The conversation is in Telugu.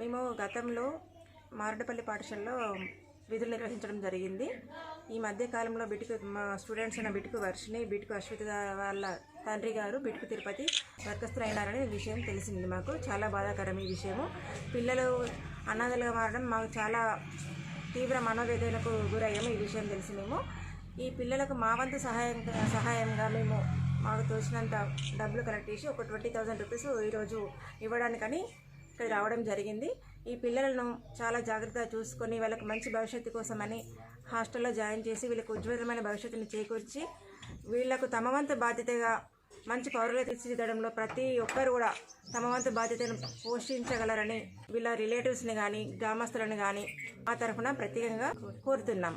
మేము గతంలో మారడపల్లి పాఠశాలలో విధులు నిర్వహించడం జరిగింది. ఈ మధ్యకాలంలో బిటుకు మా స్టూడెంట్స్ అయిన బిటుకు వర్షిని బిటుకు అశ్విత వాళ్ళ తండ్రి గారు బిటుకు తిరుపతి వర్గస్థులైనారనే విషయం తెలిసింది మాకు. చాలా బాధాకరం ఈ విషయము. పిల్లలు అనాథలుగా మారడం మాకు చాలా తీవ్ర మనోవేదనకు గురయ్యాము. ఈ విషయం తెలిసి మేము. ఈ పిల్లలకు మా వంతు సహాయం సహాయంగా మేము మాకు తోచినంత డబ్బులు కలెక్ట్ చేసి ఒక ట్వంటీ థౌజండ్ రూపీస్ ఈరోజు ఇవ్వడానికని ఇక్కడ రావడం జరిగింది. ఈ పిల్లలను చాలా జాగ్రత్తగా చూసుకొని వాళ్ళకు మంచి భవిష్యత్తు కోసమని హాస్టల్లో జాయిన్ చేసి వీళ్ళకు ఉజ్వలమైన భవిష్యత్తుని చేకూర్చి వీళ్ళకు తమ వంతు బాధ్యతగా మంచి పౌరులు తీర్చిదిద్దడంలో ప్రతి ఒక్కరు కూడా తమ వంతు బాధ్యతను పోషించగలరని వీళ్ళ రిలేటివ్స్ని కానీ గ్రామస్తులను కానీ మా తరఫున ప్రత్యేకంగా కోరుతున్నాం.